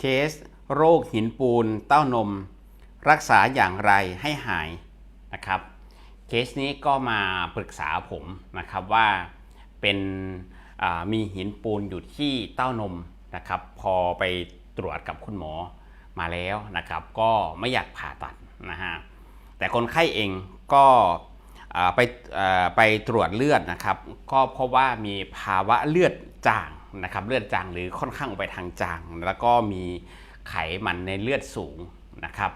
เคส โรคหินปูนเต้านม รักษาอย่างไรให้หายนะครับ เคสนี้ก็มาปรึกษาผมนะครับว่าเป็นมีหินปูนอยู่ที่เต้านมนะครับ พอไปตรวจกับคุณหมอมาแล้วนะครับ ก็ไม่อยากผ่าตัดนะฮะแต่คนไข้เองก็ไปไปตรวจเลือดนะครับ ก็เพราะว่ามีภาวะเลือดจาง นะครับเลือดจางหรือค่อนข้างไปทางจาง แล้วก็มีไขมันในเลือดสูงนะครับ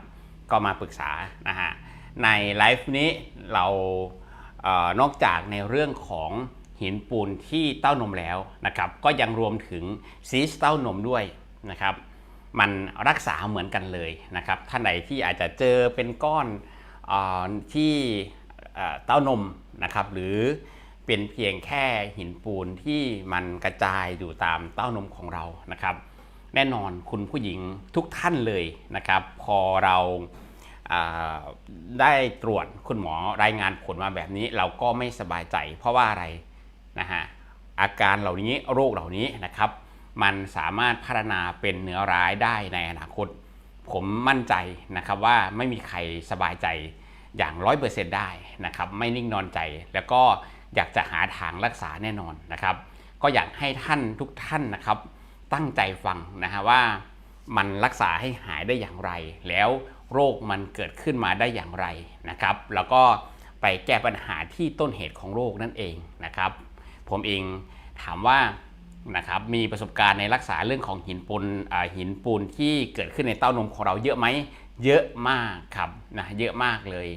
ก็มาปรึกษานะฮะในไลฟ์นี้เราเออนอกจากในเรื่องของหินปูนที่เต้านมแล้วนะครับ ก็ยังรวมถึงซีสต์เต้านมด้วยนะครับ มันรักษาเหมือนกันเลยนะครับท่านใดที่อาจจะเจอเป็นก้อนอที่เต้านมนะครับ หรือ เป็นเพียงแค่หินปูนที่มันกระจายอยู่ตามเต้านมของเรานะครับ แน่นอนคุณผู้หญิงทุกท่านเลยนะครับ พอเราอ่าได้ตรวจคุณหมอรายงานผลมาแบบนี้เราก็ไม่สบายใจ เพราะว่าอะไรนะฮะอาการเหล่านี้โรคเหล่านี้นะครับ มันสามารถพัฒนาเป็นเนื้อร้ายได้ในอนาคต ผมมั่นใจนะครับว่าไม่มีใครสบายใจอย่างร้อยเปอร์เซ็นต์ได้นะครับ ไม่นิ่งนอนใจแล้วก็ อยากจะหาทางรักษาแน่นอนนะครับ ก็อยากให้ท่านทุกท่านนะครับ ตั้งใจฟังนะฮะว่ามันรักษาให้หายได้อย่างไร แล้วโรคมันเกิดขึ้นมาได้อย่างไรนะครับ แล้วก็ไปแก้ปัญหาที่ต้นเหตุของโรคนั่นเองนะครับ ผมเองถามว่านะครับมีประสบการณ์ในรักษาเรื่องของหินปูนหินปูนที่เกิดขึ้นในเต้านมของเราเยอะไหมเยอะมากครับนะเยอะมากเลย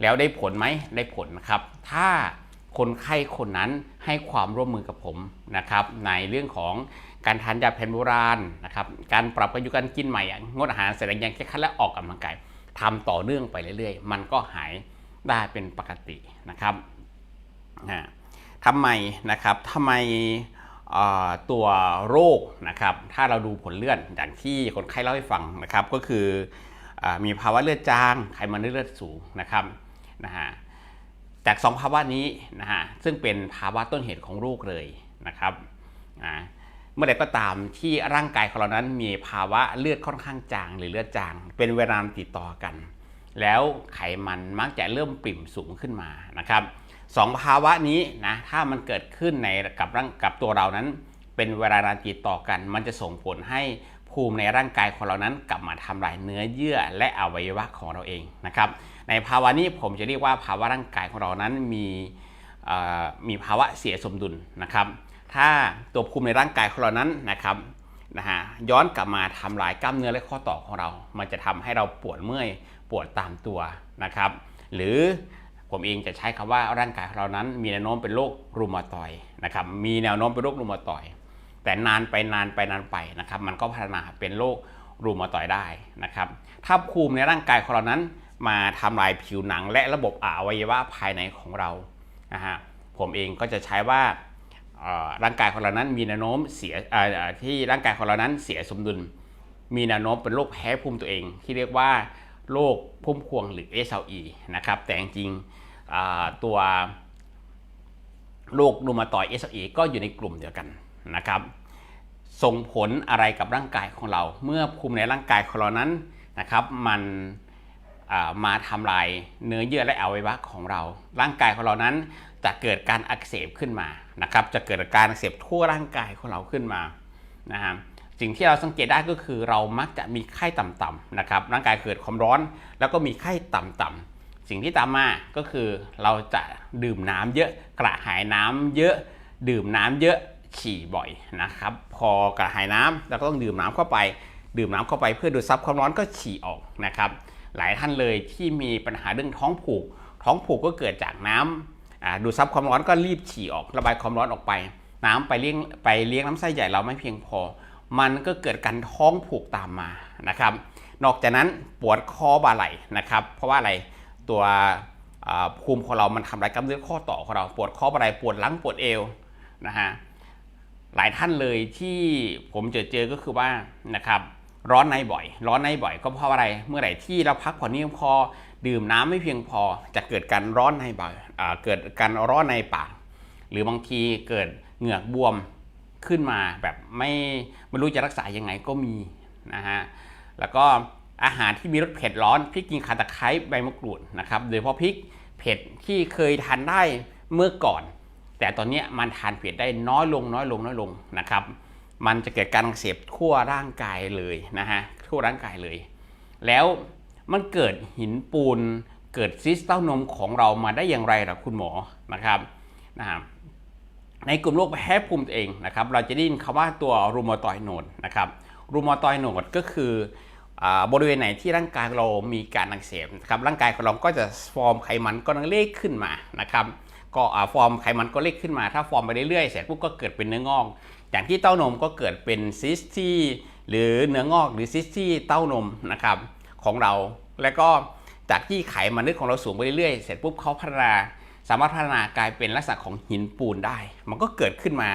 แล้วได้ผลไหมได้ผลครับ ถ้า คนไข้คนนั้นให้ความร่วมมือกับผมนะครับ ในเรื่องของการทานยาแผนโบราณนะครับ การปรับประยุกต์การกินใหม่งดอาหารเสรียังแค่คัดและออกกำลังกายทำต่อเนื่องไปเรื่อยๆ มันก็หายได้เป็นปกตินะครับอ่าทำไมนะครับทำไมตัวโรคนะครับ ถ้าเราดูผลเลือดอย่างที่คนไข้เล่าให้ฟังนะครับ ก็คืออมีภาวะเลือดจาง ไขมันในเลือดสูงนะครับนะฮะ จากสองภาวะนี้นะฮะซึ่งเป็นภาวะต้นเหตุของโรคเลยนะครับอ่าเมื่อใดก็ตามที่ร่างกายของเรานั้นมีภาวะเลือดค่อนข้างจางหรือเลือดจาง เป็นเวลาติดต่อกัน แล้วไขมันมักจะเริ่มปริ่มสูงขึ้นมานะครับสองภาวะนี้นะถ้ามันเกิดขึ้นในกับร่างกับตัวเรานั้น เป็นเวลานานติดต่อกัน มันจะส่งผลให้ภูมิในร่างกายของเรานั้น กลับมาทำลายเนื้อเยื่อและอวัยวะของเราเองนะครับในภาวะนี้ผมจะเรียกว่าภาวะร่างกายของเรานั้นมีมีภาวะเสียสมดุลนะครับ ถ้าตัวภูมิในร่างกายของเรานั้นนะครับนะฮะย้อนกลับมาทำลายกล้ามเนื้อและข้อต่อของเรา มันจะทำให้เราปวดเมื่อยปวดตามตัวนะครับ หรือผมเองจะใช้คำว่าร่างกายของเรานั้น มีแนวโน้มเป็นโรครูมาตอยด์นะครับ มีแนวโน้มเป็นโรครูมาตอยด์แต่นานไปนานไปนานไปนะครับ มันก็พัฒนาเป็นโรครูมาตอยด์ได้นะครับ ถ้าภูมิในร่างกายของเรานั้น มาทำลายผิวหนังและระบบอวัยวะภายในของเรานะฮะผมเองก็จะใช้ว่าร่างกายของเรานั้นมีแนวโน้มเสียที่ร่างกายของเรานั้นเสียสมดุล มีแนวโน้มเป็นโรคแพ้ภูมิตัวเอง ที่เรียกว่าโรคพุ่มพวงหรือ SLE นะครับแต่จริงๆตัวโรครูมาตอย SLE ก็อยู่ในกลุ่มเดียวกันนะครับส่งผลอะไรกับร่างกายของเรา เมื่อภูมิในร่างกายของเรานั้นนะครับมันอ มาทำลายเนื้อเยื่อและอวัยวะของเรา ร่างกายของเรานั้นจะเกิดการอักเสบขึ้นมานะครับ จะเกิดการอักเสบทั่วร่างกายของเราขึ้นมานะฮะสิ่งที่เราสังเกตได้ก็คือเรามักจะมีไข้ต่ำๆนะครับร่างกายเกิดความร้อน แล้วก็มีไข้ต่ำๆสิ่งที่ตามมาก็คือเราจะดื่มน้ำเยอะกระหายน้ำเยอะ ดื่มน้ำเยอะฉี่บ่อยนะครับ พอกระหายน้ำเราก็ต้องดื่มน้ำเข้าไป ดื่มน้ำเข้าไปเพื่อดูดซับความร้อนก็ฉี่ออกนะครับ หลายท่านเลยที่มีปัญหาเรื่องท้องผูก ท้องผูกก็เกิดจากน้ำอ่าดูดซับความร้อนก็รีบฉี่ออกระบายความร้อนออกไป น้ำไปเลี้ยงไปเลี้ยงลำไส้ใหญ่เราไม่เพียงพอ มันก็เกิดการท้องผูกตามมานะครับ นอกจากนั้นปวดคอบ่าไหล่นะครับ เพราะว่าอะไรตัวภูมิของเรามันทำลายกล้ามเนื้อข้อต่อของเราปวดคอบ่าไหล่ปวดหลังปวดเอวนะฮะหลายท่านเลยที่ผมเจอเจอก็คือว่านะครับ ร้อนในบ่อย ร้อนในบ่อยก็เพราะอะไร เมื่อไหร่ที่เราพักผ่อนไม่เพียงพอ ดื่มน้ำไม่เพียงพอ จะเกิดการร้อนในบ่อยอ่าเกิดการร้อนในปาก หรือบางทีเกิดเหงือกบวมขึ้นมาแบบไม่ไม่รู้จะรักษายังไงก็มีนะฮะ แล้วก็อาหารที่มีรสเผ็ดร้อนพริกกินขาตะไคร้ใบมะกรูดนะครับโดยเฉพาะพริกเผ็ดที่เคยทานได้เมื่อก่อน แต่ตอนนี้มันทานเผ็ดได้น้อยลงน้อยลงน้อยลงนะครับ มันจะเกิดการอักเสบทั่วร่างกายเลยนะฮะทั่วร่างกายเลย แล้วมันเกิดหินปูนเกิดซิสเต้านมของเรามาได้อย่างไรล่ะคุณหมอนะครับนะครับในกลุ่มโรคแพ้ภูมิตัวเองนะครับ เราจะได้ยินคำว่าตัวรูมาตอยโนดนะครับรูมาตอยโนดก็คืออาบริเวณไหนที่ร่างกายเรามีการอักเสบนะครับร่างกายของเราก็จะฟอร์มไขมันก้อนเล็กขึ้นมานะครับ ก็อ่าฟอร์มไขมันก็เล็กขึ้นมา ถ้าฟอร์มไปเรื่อยๆเสร็จปุ๊บก็เกิดเป็นเนื้องอก อย่างที่เต้านมก็เกิดเป็นซิสที่หรือเนื้องอกหรือซิสที่เต้านมนะครับของเรา แล้วก็จากที่ไขมันนึกของเราสูงไปเรื่อยๆ เสร็จปุ๊บเขาพัฒนาสามารถพัฒนากลายเป็นลักษณะของหินปูนได้ มันก็เกิดขึ้นมา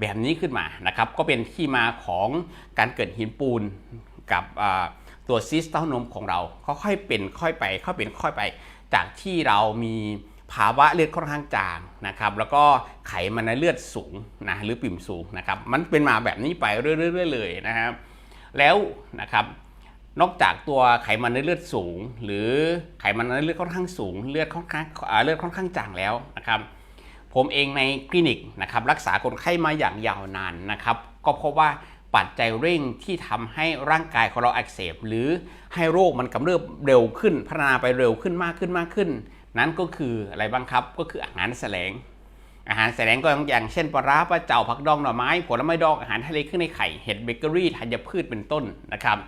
แบบนี้ขึ้นมานะครับ ก็เป็นที่มาของการเกิดหินปูนกับตัวซิสเต้านมของเราค่อยๆเป็นค่อยไปค่อยเป็นค่อยไป จากที่เรามี ภาวะเลือดค่อนข้างจางนะครับแล้วก็ไขมันในเลือดสูงนะหรือปิ่มสูงนะครับมันเป็นมาแบบนี้ไปเรื่อยๆเลยนะครับแล้วนะครับนอกจากตัวไขมันในเลือดสูง หรือไขมันในเลือดค่อนข้างสูง เลือดค่อนข้างเลือดค่อนข้างจางแล้วนะครับผมเองในคลินิกนะครับรักษาคนไข้มาอย่างยาวนานนะครับก็เพราะว่าปัจจัยเร่งที่ทำให้ร่างกายของเราอักเสบ หรือให้โรคมันกำเริบเร็วขึ้น พัฒนาไปเร็วขึ้นมากขึ้นมากขึ้น นั่นก็คืออะไรบ้างครับก็คืออาหารแสลง อาหารแสลงก็อย่างเช่นปลาร้าปลาเจ้าผักดองหน่อไม้ผลไม้ดองอาหารทะเลเครื่องในไข่เห็ดเบเกอรี่ธัญพืชเป็นต้นนะครับ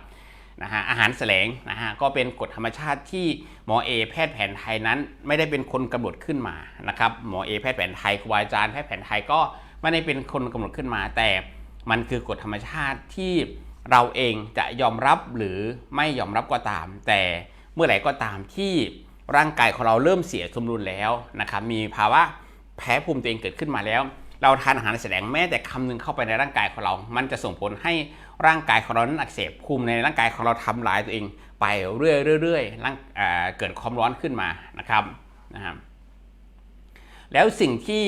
นะฮะอาหารแสลงนะฮะก็เป็นกฎธรรมชาติที่หมอเอแพทย์แผนไทยนั้น ไม่ได้เป็นคนกำหนดขึ้นมานะครับหมอเอแพทย์แผนไทยครูบาอาจารย์แพทย์แผนไทยก็ไม่ได้เป็นคนกำหนดขึ้นมา แต่มันคือกฎธรรมชาติที่เราเองจะยอมรับหรือไม่ยอมรับก็ตาม แต่เมื่อไหร่ก็ตามที่ ร่างกายของเราเริ่มเสียสมดุลแล้วนะครับมีภาวะแพ้ภูมิตัวเองเกิดขึ้นมาแล้ว เราทานอาหารแสลงแม้แต่คำหนึงเข้าไปในร่างกายของเรา มันจะส่งผลให้ร่างกายของเรานั้นอักเสบภูมิในร่างกายของเราทำลายตัวเองไปเรื่อยๆร่างเเกิดความร้อนขึ้นมานะครับนะครับแล้วสิ่งที่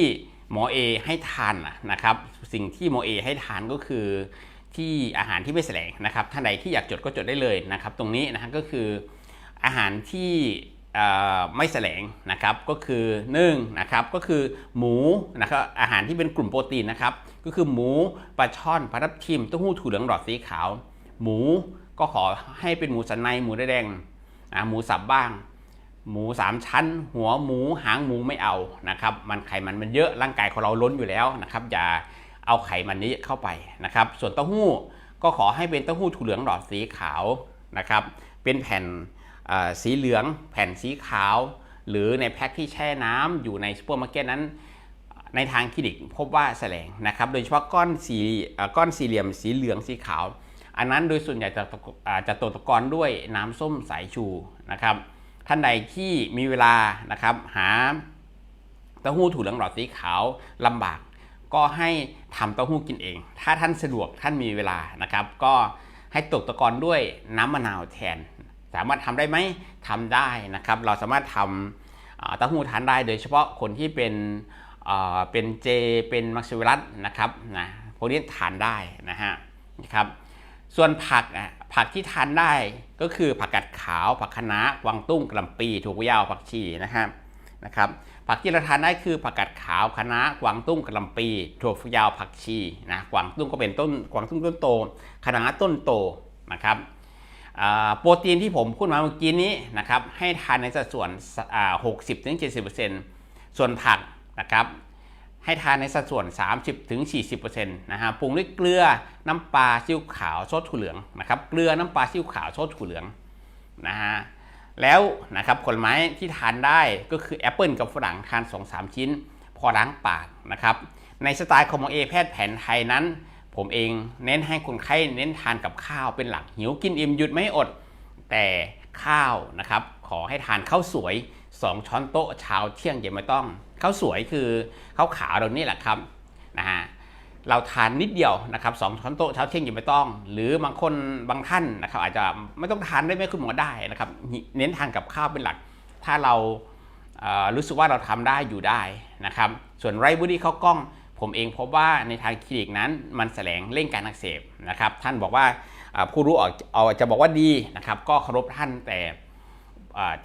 หมอเอให้ทานนะครับ สิ่งที่หมอเอให้ทานก็คือที่อาหารที่ไม่แสลงนะครับท่านใดที่อยากจดก็จดได้เลยนะครับ ตรงนี้นะฮะก็คืออาหารที่ ไม่แสลงนะครับก็คือ1นงนะครับก็คือหมูนะครับอาหารที่เป็นกลุ่มโปรตีนนะครับก็คือหมูปลาช่อนปลาทับทิมเต้าหู้ถั่วเหลืองหลอดสีขาว หมูก็ขอให้เป็นหมูสันในหมูแดงหมูสับบ้าง หมูสามชั้น หัวหมูหางหมูไม่เอานะครับมันไขมันมันเยอะร่างกายของเราล้นอยู่แล้วนะครับอย่าเอาไขมันนี้เข้าไปนะครับส่วนเต้าหู้ก็ขอให้เป็นเต้าหู้ถั่วเหลืองหลอดสีขาวนะครับเป็นแผ่น สีเหลืองแผ่นสีขาว หรือในแพ็คที่แช่น้ำอยู่ในซูเปอร์มาร์เก็ตนั้น ในทางคลินิกพบว่าแสลงนะครับ โดยเฉพาะก้อนสีก้อนสี่เหลี่ยมสีเหลืองสีขาว อันนั้นโดยส่วนใหญ่จะจะตกตะกอนด้วยน้ำส้มสายชูนะครับ ท่านใดที่มีเวลานะครับหาเต้าหู้ถั่วเหลืองหลอดสีขาวลำบาก ก็ให้ทำเต้าหู้กินเอง ถ้าท่านสะดวกท่านมีเวลานะครับ ก็ให้ตกตะกอนด้วยน้ำมะนาวแทน สามารถทำได้ไหมทำได้นะครับ เราสามารถทำเต้าหู้ทานได้โดยเฉพาะคนที่เป็นเป็นเจเป็นมักซิวิรัสนะครับนะพวกนี้ทานได้นะฮะนะครับส่วนผักอะผักที่ทานได้ก็คือผักกาดขาว ผักคะน้ากวางตุ้งกระลำปีถั่วฝักยาวผักชีนะครับนะครับผักที่เราทานได้คือผักกาดขาวคะน้ากวางตุ้งกระลำปีถั่วฝักยาวผักชีนะกวางตุ้งก็เป็นต้นกวางตุ้งต้นโตคะน้าต้นโตนะครับ โปรตีนที่ผมพูดมาเมื่อกี้นี้นะครับให้ทานในสัดส่วนอ่า60-70%ส่วนผักนะครับให้ทานในสัดส่วน 30-40%นะฮะปรุงด้วยเกลือน้ำปลาซีอิ๊วขาวซอสถั่วเหลืองนะครับเกลือน้ำปลาซีอิ๊วขาวซอสถั่วเหลืองนะฮะแล้วนะครับผลไม้ที่ทานได้ก็คือแอปเปิลกับฝรั่งทาน 2-3 ชิ้น พอล้างปากนะครับในสไตล์ของหมอเอแพทย์แผนไทยนั้น ผมเองเน้นให้คนไข้เน้นทานกับข้าวเป็นหลักหิวกินอิ่มหยุดไม่อด แต่ข้าวนะครับ ขอให้ทานข้าวสวย 2 ช้อนโต๊ะเช้าเที่ยงเย็นไม่ต้องข้าวสวยคือข้าวขาวเรานี่แหละครับนะฮะเราทานนิดเดียวนะครับสองช้อนโต๊ะเช้าเที่ยงเย็นไม่ต้อง หรือบางคนบางท่านนะครับ อาจจะไม่ต้องทานได้ไหมคุณหมอได้นะครับ เน้นทานกับข้าวเป็นหลัก ถ้าเรารู้สึกว่าเราทำได้อยู่ได้นะครับ ส่วนไรบุรีข้าวกล้อง ผมเองพบว่าในทางคลินิกนั้นมันแสลงเร่งการอักเสบนะครับ ท่านบอกว่าผู้รู้ออกเอาจะบอกว่าดีนะครับ ก็เคารพท่านแต่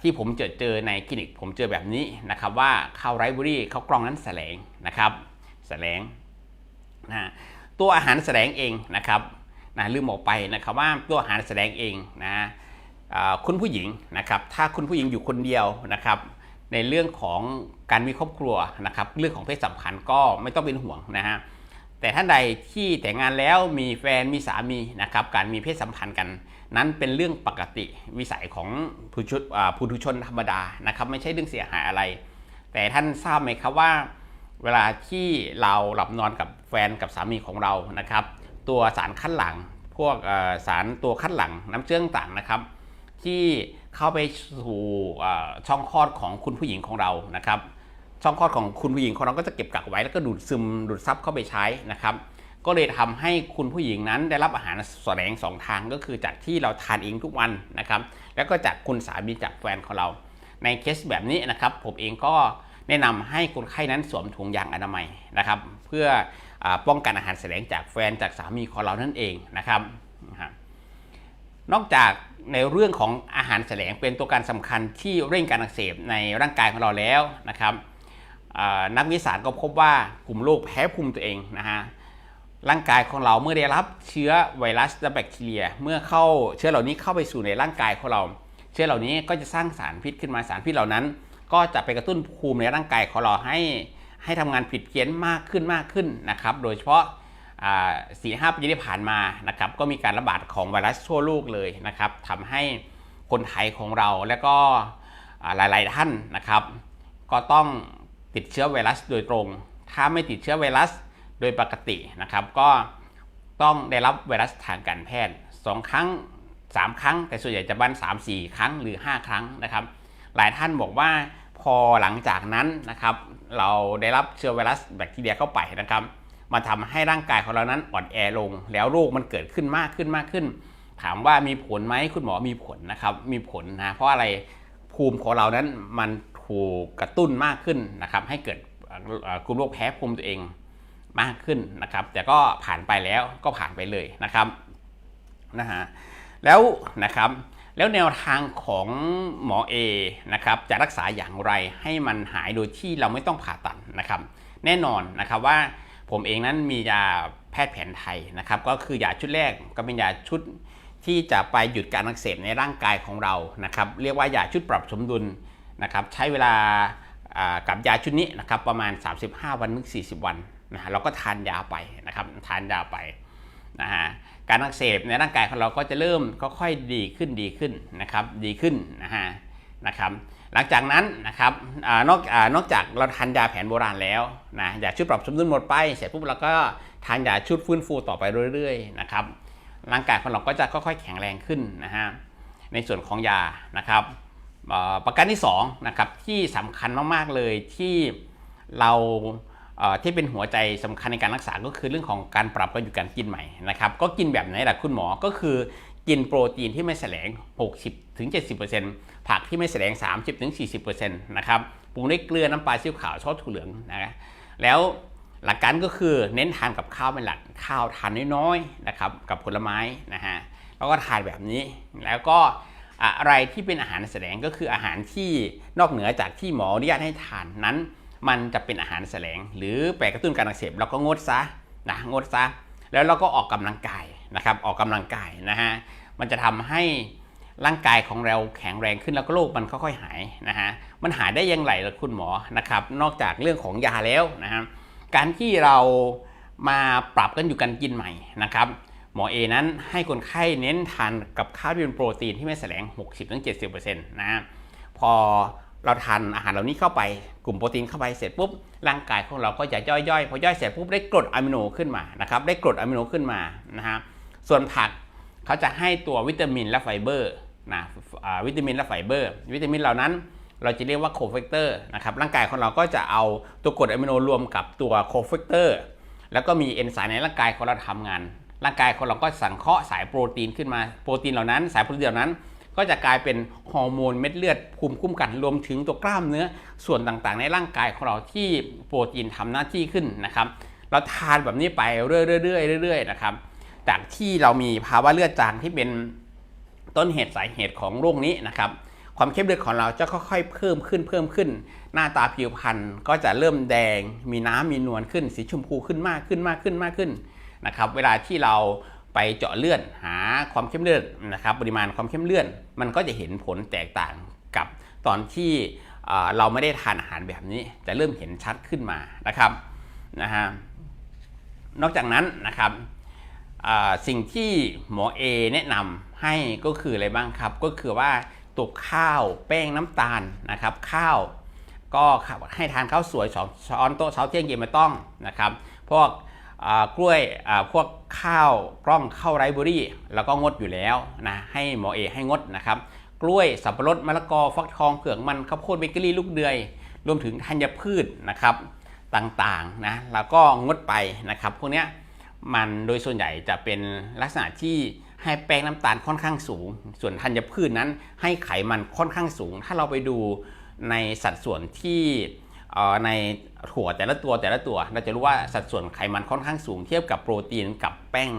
ที่ผมเจอเจอในคลินิก ผมเจอแบบนี้นะครับว่าข้าวไรซ์บอรี่ข้าวกล้องนั้นแสลงนะครับแสลงนะตัวอาหารแสลงเองนะครับนะลืมบอกไปนะครับว่าตัวอาหารแสลงเองนะคุณผู้หญิงนะครับ ถ้าคุณผู้หญิงอยู่คนเดียวนะครับ ในเรื่องของ การมีครอบครัวนะครับเรื่องของเพศสัมพันธ์ก็ไม่ต้องเป็นห่วงนะฮะแต่ท่านใดที่แต่งงานแล้วมีแฟนมีสามีนะครับการมีเพศสัมพันธ์กัน นั้นเป็นเรื่องปกติวิสัยของผู้ชุอ่าผู้ทุชนธรรมดานะครับไม่ใช่เรื่องเสียหายอะไร แต่ท่านทราบไหมครับว่า เวลาที่เราหลับนอนกับแฟนกับสามีของเรานะครับ ตัวสารคัดหลัง พวกสารตัวคัดหลังน้ำเชื่อมต่างนะครับ ที่เข้าไปสู่ช่องคลอดของคุณผู้หญิงของเรานะครับ ช่องคลอดของคุณผู้หญิงของเราก็จะเก็บกักไว้แล้วก็ดูดซึมดูดซับเข้าไปใช้นะครับ ก็เลยทำให้คุณผู้หญิงนั้นได้รับอาหารแสลงสองทางก็คือจากที่เราทานเองทุกวันนะครับ แล้วก็จากคุณสามีจากแฟนของเรา ในเคสแบบนี้นะครับ ผมเองก็แนะนำให้คนไข้นั้นสวมถุงยางอนามัยนะครับ เพื่ออป้องกันอาหารแสลงจากแฟนจากสามีของเรานั่นเองนะครับนอกจากในเรื่องของอาหารแสลงเป็นตัวการสำคัญที่เร่งการอักเสบในร่างกายของเราแล้วนะครับ นักวิทยาศารก็พบว่ากลุ่มโรคแพ้ภูมิตัวเองนะฮะร่างกายของเราเมื่อได้รับเชื้อไวรัสและแบคทีเรีย เมื่อเข้าเชื้อเหล่านี้เข้าไปสู่ในร่างกายของเรา เชื้อเหล่านี้ก็จะสร้างสารพิษขึ้นมาสารพิษเหล่านั้น ก็จะไปกระตุ้นภูมิในร่างกายของเราให้ให้ทำงานผิดเพี้ยนมากขึ้นมากขึ้นนะครับ โดยเฉพาะสี่ห้าปีที่ผ่านมานะครับก็มีการระบาดของไวรัสทั่วโลกเลยนะครับทำให้คนไทยของเราและก็อ่าหลาย ๆ ท่านนะครับ ก็ต้อง ติดเชื้อไวรัสโดยตรง ถ้าไม่ติดเชื้อไวรัสโดยปกตินะครับ ก็ต้องได้รับไวรัสทางการแพทย์ 2 ครั้ง 3 ครั้ง แต่ส่วนใหญ่จะบัน3 4 ครั้งหรือ 5 ครั้งนะครับ หลายท่านบอกว่าพอหลังจากนั้นนะครับ เราได้รับเชื้อไวรัสแบคทีเรียเข้าไปนะครับมันทำให้ร่างกายของเรานั้นอ่อนแอลง แล้วโรคมันเกิดขึ้นมากขึ้นมากขึ้น ถามว่ามีผลไหมคุณหมอมีผลนะครับ มีผลนะเพราะอะไรภูมิของเรานั้นมัน ถูกกระตุ้นมากขึ้นนะครับ ให้เกิดกลุ่มโรคแพ้ภูมิตัวเองมากขึ้นนะครับ แต่ก็ผ่านไปแล้วก็ผ่านไปเลยนะครับนะฮะแล้วนะครับแล้วแนวทางของหมอเอนะครับจะรักษาอย่างไรให้มันหายโดยที่เราไม่ต้องผ่าตัดนะครับ แน่นอนนะครับว่าผมเองนั้นมียาแพทย์แผนไทยนะครับ ก็คือยาชุดแรกก็เป็นยาชุดที่จะไปหยุดการอักเสบในร่างกายของเรานะครับ เรียกว่ายาชุดปรับสมดุล นะครับใช้เวลากับยาชุดนี้นะครับประมาณ 35 วันถึง40 วันนะฮะเราก็ทานยาไปนะครับทานยาไปนะฮะการอักเสบในร่างกายของเราก็จะเริ่มค่อยๆดีขึ้นดีขึ้นนะครับดีขึ้นนะฮะนะครับหลังจากนั้นนะครับอนอกอนอกจากเราทานยาแผนโบราณแล้วนะยาชุดปรับสมดุลหมดไปเสร็จปุ๊บเราก็ทานยาชุดฟื้นฟูต่อไปเรื่อยๆนะครับร่างกายของเราก็จะค่อยๆแข็งแรงขึ้นนะฮะในส่วนของยานะครับ ประการที่สองนะครับที่สำคัญมากๆเลยที่เราที่เป็นหัวใจสำคัญในการรักษาก็คือเรื่องของการปรับประยุกต์การกินใหม่นะครับก็กินแบบไหนล่ะคุณหมอก็คือกินโปรตีนที่ไม่แสลง 60-70%ผักที่ไม่แสลง 30-40%นะครับปรุงด้วยเกลือน้ำปลาซีอิ๊วขาวซอสถั่วเหลืองนะแล้วหลักการก็คือเน้นทานกับข้าวเป็นหลักข้าวทานน้อยๆนะครับกับผลไม้นะฮะแล้วก็ทานแบบนี้แล้วก็ อะไรที่เป็นอาหารแสลงก็คืออาหารที่นอกเหนือจากที่หมออนุญาตให้ทานนั้น มันจะเป็นอาหารแสลง หรือแปรกระตุ้นการอักเสบเราก็งดซะนะงดซะแล้วเราก็ออกกำลังกายนะครับออกกำลังกายนะฮะมันจะทำให้ร่างกายของเราแข็งแรงขึ้นแล้วก็โรคมันค่อยๆหายนะฮะมันหายได้ยังไงล่ะคุณหมอนะครับนอกจากเรื่องของยาแล้วนะฮะการที่เรามาปรับกันอยู่กันกินใหม่นะครับ หมอเอนั้นให้คนไข้เน้นทานกับข้าวที่เป็นโปรตีนที่ไม่แสลง 60-70%นะพอเราทานอาหารเหล่านี้เข้าไปกลุ่มโปรตีนเข้าไปเสร็จปุ๊บร่างกายของเราก็จะย่อยๆพอย่อยเสร็จปุ๊บได้กรดอะมิโนขึ้นมานะครับได้กรดอะมิโนขึ้นมานะฮะส่วนผักเขาจะให้ตัววิตามินและไฟเบอร์นะวิตามินและไฟเบอร์ วิตามินเหล่านั้นเราจะเรียกว่าโคเฟกเตอร์นะครับร่างกายของเราก็จะเอาตัวกรดอะมิโนรวมกับตัวโคเฟกเตอร์แล้วก็มีเอนไซม์ในร่างกายของเราทำงาน ร่างกายของเราก็สังเคราะห์สายโปรตีนขึ้นมา โปรตีนเหล่านั้น สายโปรตีนเหล่านั้น ก็จะกลายเป็นฮอร์โมนเม็ดเลือดภูมิคุ้มกันรวมถึงตัวกล้ามเนื้อส่วนต่างๆ ในร่างกายของเราที่โปรตีนทำหน้าที่ขึ้นนะครับ เราทานแบบนี้ไปเรื่อยๆเรื่อยๆๆนะครับ จากที่เรามีภาวะเลือดจางที่เป็นต้นเหตุสาเหตุของโรคนี้นะครับความเข้มเลือดของเราจะค่อยๆเพิ่มขึ้นเพิ่มขึ้น หน้าตาผิวพรรณก็จะเริ่มแดง มีน้ำมีนวลขึ้น สีชมพูขึ้นมากขึ้นมากขึ้นมากขึ้น นะครับเวลาที่เราไปเจาะเลือดหาความเข้มเลือดนะครับปริมาณความเข้มเลือดมันก็จะเห็นผลแตกต่างกับตอนที่เราไม่ได้ทานอาหารแบบนี้ จะเริ่มเห็นชัดขึ้นมานะครับนะฮะนอกจากนั้นนะครับสิ่งที่หมอเอแนะนำให้ก็คืออะไรบ้างครับ ก็คือว่าตัวข้าวแป้งน้ำตาลนะครับข้าวก็ให้ทานข้าวสวยสองช้อนโต๊ะเช้าเที่ยงเย็นไม่ต้องนะครับพวก กล้วยพวกข้าวกล้องข้าวไรเบอรี่แล้วก็งดอยู่แล้วนะให้หมอเอให้งดนะครับ กล้วยสับปะรดมะละกอฟักทองเผือกมันข้าวโพดเบเกอรี่ลูกเดือย รวมถึงธัญพืชนะครับต่างๆนะแล้วก็งดไปนะครับพวกนี้มันโดยส่วนใหญ่จะเป็นลักษณะที่ให้แป้งน้ำตาลค่อนข้างสูง ส่วนธัญพืชนั้นให้ไขมันค่อนข้างสูง ถ้าเราไปดูในสัดส่วนที่ ในถั่วแต่ละตัวแต่ละตัว เราจะรู้ว่าสัดส่วนไขมันค่อนข้างสูงเทียบกับโปรตีนกับแป้ง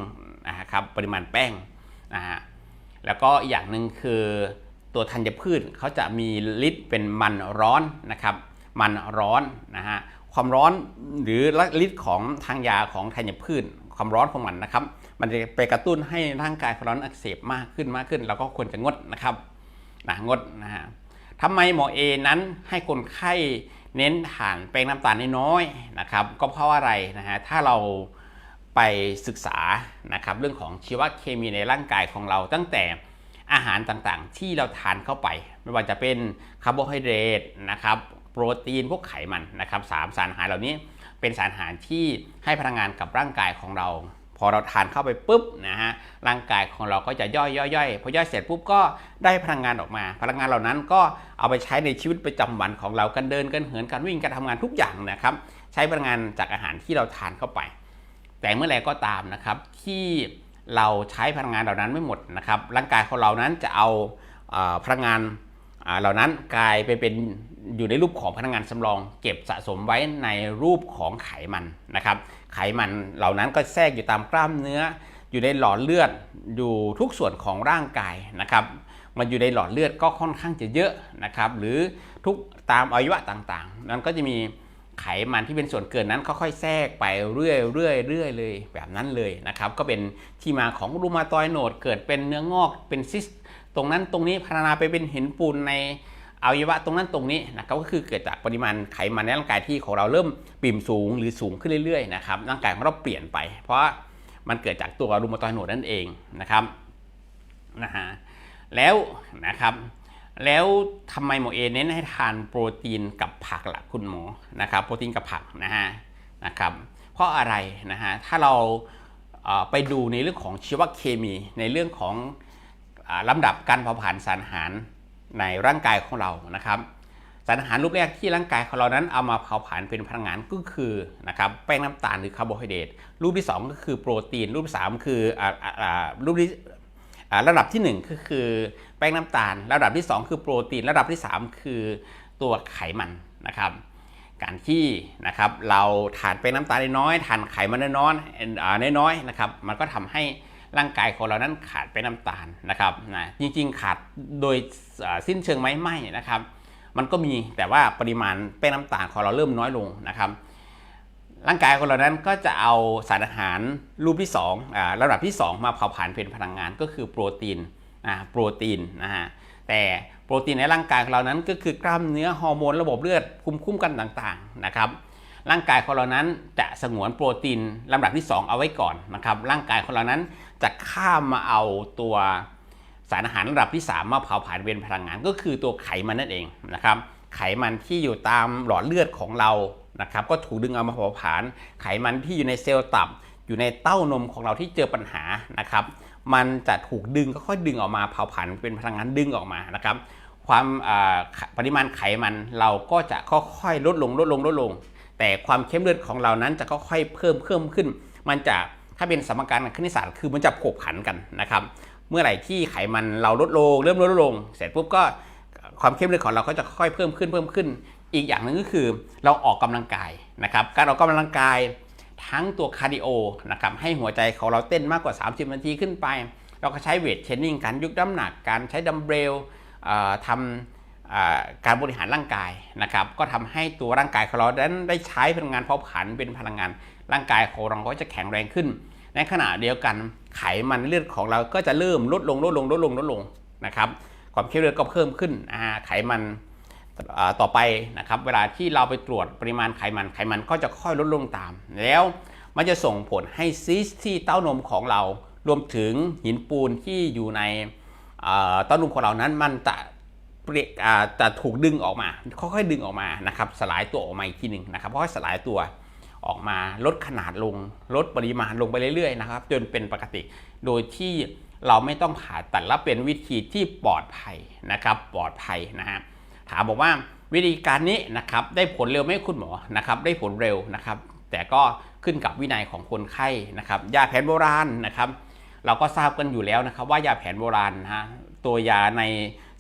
นะครับปริมาณแป้งนะฮะแล้วก็อีกอย่างหนึ่งคือตัวธัญพืชเขาจะมีฤทธิ์เป็นมันร้อนนะครับ มันร้อนนะฮะความร้อนหรือฤทธิ์ของทางยาของธัญพืช ความร้อนของมันนะครับ มันจะไปกระตุ้นให้ร่างกายของเราอักเสบมากขึ้นมากขึ้น เราก็ควรจะงดนะครับนะงดนะฮะทำไมหมอเอนั้นให้คนไข้ เน้นทานแป้งน้ำตาลน้อยๆนะครับ ก็เพราะว่าอะไรนะฮะถ้าเราไปศึกษานะครับเรื่องของชีวเคมีในร่างกายของเราตั้งแต่อาหารต่างๆ ที่เราทานเข้าไป ไม่ว่าจะเป็นคาร์โบไฮเดรตนะครับโปรตีนพวกไขมันนะครับสามสารอาหารเหล่านี้เป็นสารอาหารที่ให้พลังงานกับร่างกายของเรา พอเราทานเข้าไปปุ๊บนะฮะร่างกายของเราก็จะย่อยย่อยย่อยพอย่อยเสร็จปุ๊บก็ได้พลังงานออกมา พลังงานเหล่านั้นก็เอาไปใช้ในชีวิตประจำวันของเราการเดินการเหินการวิ่งการทำงานทุกอย่างนะครับใช้พลังงานจากอาหารที่เราทานเข้าไป แต่เมื่อไหร่ก็ตามนะครับที่เราใช้พลังงานเหล่านั้นไม่หมดนะครับร่างกายของเรานั้นจะเอาพลังงานเหล่านั้นกลายไปเป็น อยู่ในรูปของพลังงานสำรอง เก็บสะสมไว้ในรูปของไขมันนะครับ ไขมันเหล่านั้นก็แทรกอยู่ตามกล้ามเนื้อ อยู่ในหลอดเลือดอยู่ทุกส่วนของร่างกายนะครับมันอยู่ในหลอดเลือดก็ค่อนข้างจะเยอะนะครับ หรือทุกตามอวัยวะต่างๆ นั้นก็จะมีไขมันที่เป็นส่วนเกินนั้นค่อยๆแทรกไปเรื่อยๆเรื่อยๆเลยแบบนั้นเลยนะครับ ก็เป็นที่มาของรูมาตอยโนดเกิดเป็นเนื้องอกเป็นซิสตรงนั้นตรงนี้พัฒนาไปเป็นหินปูนใน อวัยวะตรงนั้นตรงนี้นะครับก็คือเกิดจากปริมาณไขมันในร่างกายที่ของเราเริ่มปิ่มสูงหรือสูงขึ้นเรื่อยๆนะครับร่างกายของเราเปลี่ยนไป เพราะมันเกิดจากตัวรูมาตอยด์โนดนั่นเองนะครับนะฮะแล้วนะครับแล้วทำไมหมอเอเน้นให้ทานโปรตีนกับผักล่ะคุณหมอนะครับโปรตีนกับผักนะฮะนะครับเพราะอะไรนะฮะถ้าเราเอ่อไปดูในเรื่องของชีวเคมีในเรื่องของอลำดับการเผาผลาญสารอาหาร ในร่างกายของเรานะครับ สารอาหารรูปแรกที่ร่างกายของเรานั้นเอามาเผาผลาญเป็นพลังงานก็คือนะครับแป้งน้ำตาลหรือคาร์โบไฮเดรตรูปที่ 2 ก็คือโปรตีน รูปที่สามคืออ่าอ่ารูปที่ระดับที่ 1 ก็คือแป้งน้ำตาล ระดับที่ 2 คือโปรตีน ระดับที่ 3 คือตัวไขมันนะครับการที่นะครับเราทานแป้งน้ำตาลน้อยทานไขมันน้อยอ่าน้อยๆนะครับ มันก็ทำให้ ร่างกายของเรานั้นขาดแป้งน้ำตาลนะครับนะจริงๆ ขาดโดยสิ้นเชิงไหมไม่นะครับ มันก็มีแต่ว่าปริมาณแป้งน้ำตาลของเราเริ่มน้อยลงนะครับ ร่างกายของเรานั้นก็จะเอาสารอาหารรูปที่2อ่าระดับที่ 2 มาเผาผลาญเป็นพลังงานก็คือโปรตีนอ่าโปรตีนนะฮะแต่โปรตีนในร่างกายของเรานั้นก็คือกล้ามเนื้อฮอร์โมนระบบเลือดภูมิคุ้มกันต่างๆนะครับร่างกายของเรานั้นจะสงวนโปรตีนลำดับที่ 2 เอาไว้ก่อนนะครับ ร่างกายของเรานั้น จะข้ามมาเอาตัวสารอาหารระดับที่ 3 มาเผาผลาญเป็นพลังงาน ก็คือตัวไขมันนั่นเองนะครับ ไขมันที่อยู่ตามหลอดเลือดของเรานะครับ ก็ถูกดึงเอามาเผาผลาญไขมันที่อยู่ในเซลล์ตับ อยู่ในเต้านมของเราที่เจอปัญหานะครับ มันจะถูกดึงค่อยๆดึงออกมาเผาผลาญเป็นพลังงานดึงออกมานะครับ ความปริมาณไขมันเราก็จะค่อยๆลดลงลดลงลดลง แต่ความเข้มเลือดของเรานั้นจะค่อยๆเพิ่มเพิ่มขึ้น มันจะ ถ้าเป็นสมการคณิตศาสตร์คือมันจะผกผันกันนะครับ เมื่อไหร่ที่ไขมันเราลดลง เริ่มลดลง เสร็จปุ๊บก็ความเข้มเลือดของเราก็จะค่อยเพิ่มขึ้นเพิ่มขึ้น อีกอย่างหนึ่งก็คือเราออกกำลังกายนะครับ การออกกำลังกายทั้งตัวคาร์ดิโอนะครับให้หัวใจของเราเต้นมากกว่า 30 นาทีขึ้นไป เราก็ใช้เวทเทรนนิ่งการยกน้ำหนัก การใช้ดัมเบลทำการบริหารร่างกายนะครับ ก็ทำให้ตัวร่างกายของเรานั้นได้ใช้พลังงานเผาผลาญเป็นพลังงานร่างกายของเราก็จะแข็งแรงขึ้น ในขณะเดียวกันไขมันเลือดของเราก็จะเริ่มลดลงลดลงลดลงลดลงนะครับความเข้มเลือดก็เพิ่มขึ้นไขมันต่อไปนะครับเวลาที่เราไปตรวจปริมาณไขมันไขมันก็จะค่อยลดลงตาม แล้วมันจะส่งผลให้ซีสที่เต้านมของเรา รวมถึงหินปูนที่อยู่ในเต้านมของเรานั้นมันจะเปลี่ยนอ่าจะถูกดึงออกมาค่อยๆดึงออกมานะครับสลายตัวออกมาอีกทีหนึ่งนะครับค่อยๆสลายตัว ออกมาลดขนาดลง ลดปริมาณลงไปเรื่อยๆนะครับ จนเป็นปกติ โดยที่เราไม่ต้องผ่าตัดและเป็นวิธีที่ปลอดภัยนะครับ ปลอดภัยนะฮะถามบอกว่าวิธีการนี้นะครับได้ผลเร็วไหมคุณหมอนะครับ ได้ผลเร็วนะครับ แต่ก็ขึ้นกับวินัยของคนไข้นะครับ ยาแผนโบราณนะครับ เราก็ทราบกันอยู่แล้วนะครับ ว่ายาแผนโบราณนะฮะตัวยาใน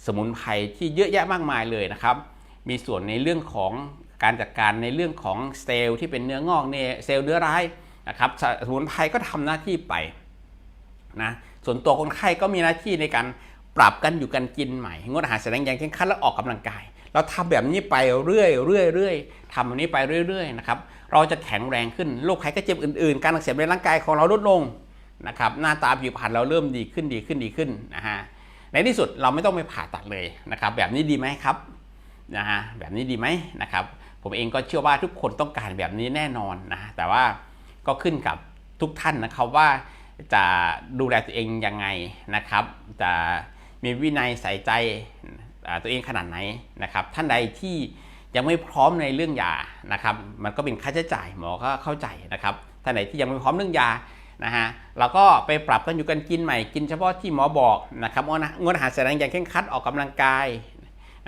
สมุนไพรที่เยอะแยะมากมายเลยนะครับ มีส่วนในเรื่องของ การจัดการในเรื่องของเซลล์ที่เป็นเนื้องอกเนเซลล์เนื้อร้ายนะครับสมุนไพรก็ทำหน้าที่ไปนะส่วนตัวคนไข้ก็มีหน้าที่ในการปรับกันอยู่กันกินใหม่ งดอาหารแสดงอย่างเคร่งครัดและออกกำลังกาย เราทำแบบนี้ไปเรื่อยเรื่อยเรื่อยทำแบบนี้ไปเรื่อยๆนะครับเราจะแข็งแรงขึ้นโรคภัยไข้เจ็บอื่นๆ การอักเสบในร่างกายของเราลดลงนะครับหน้าตาผิวพรรณเราเริ่มดีขึ้นดีขึ้นดีขึ้นนะฮะในที่สุดเราไม่ต้องไปผ่าตัดเลยนะครับแบบนี้ดีไหมครับนะฮะแบบนี้ดีไหมนะครับ ผมเองก็เชื่อว่าทุกคนต้องการแบบนี้แน่นอนนะ แต่ว่าก็ขึ้นกับทุกท่านนะครับว่าจะดูแลตัวเองยังไงนะครับ จะมีวินัยใส่ใจตัวเองขนาดไหนนะครับ ท่านใดที่ยังไม่พร้อมในเรื่องยานะครับ มันก็เป็นค่าใช้จ่ายหมอก็เข้าใจนะครับท่านไหนที่ยังไม่พร้อมเรื่องยานะฮะเราก็ไปปรับกันอยู่กันกินใหม่กินเฉพาะที่หมอบอกนะครับงดอาหารแสดงอย่างเคร่งครัดออกกำลังกาย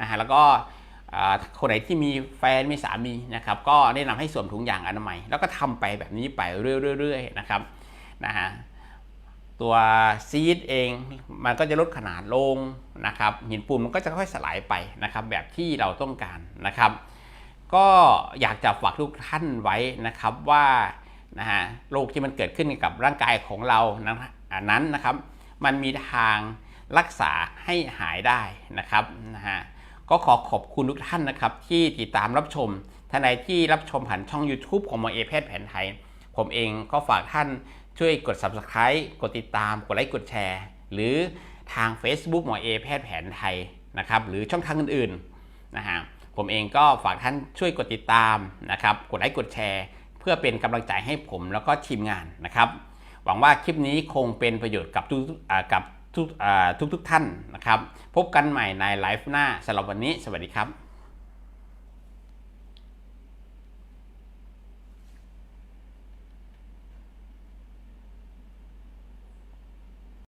นะฮะแล้วก็ คนไหนที่มีแฟนมีสามีนะครับก็แนะนำให้สวมถุงยางอนามัย แล้วก็ทำไปแบบนี้ไปเรื่อยๆนะครับนะฮะตัวซีดเองมันก็จะลดขนาดลงนะครับหินปูนมันก็จะค่อยสลายไปนะครับแบบที่เราต้องการนะครับ ก็อยากจะฝากทุกท่านไว้นะครับว่านะฮะโรคที่มันเกิดขึ้นกับร่างกายของเรานะอันนั้นนะครับ มันมีทางรักษาให้หายได้นะครับนะฮะ ก็ขอขอบคุณทุกท่านนะครับ ที่ติดตามรับชมท่านใดที่รับชมผ่านช่อง YouTube ของหมอเอแพทย์แผนไทย ผมเองก็ฝากท่านช่วยกด Subscribe กดติดตาม กดไลค์ กดแชร์ หรือทาง Facebook หมอเอแพทย์แผนไทยนะครับ หรือช่องทางอื่นๆนะฮะ ผมเองก็ฝากท่านช่วยกดติดตามนะครับ กดไลค์ กดแชร์ เพื่อเป็นกำลังใจให้ผมแล้วก็ทีมงานนะครับ หวังว่าคลิปนี้คงเป็นประโยชน์กับทุกกับ ทุกทุกท่านนะครับ พบกันใหม่ในไลฟ์หน้าสำหรับวันนี้ สวัสดีครับ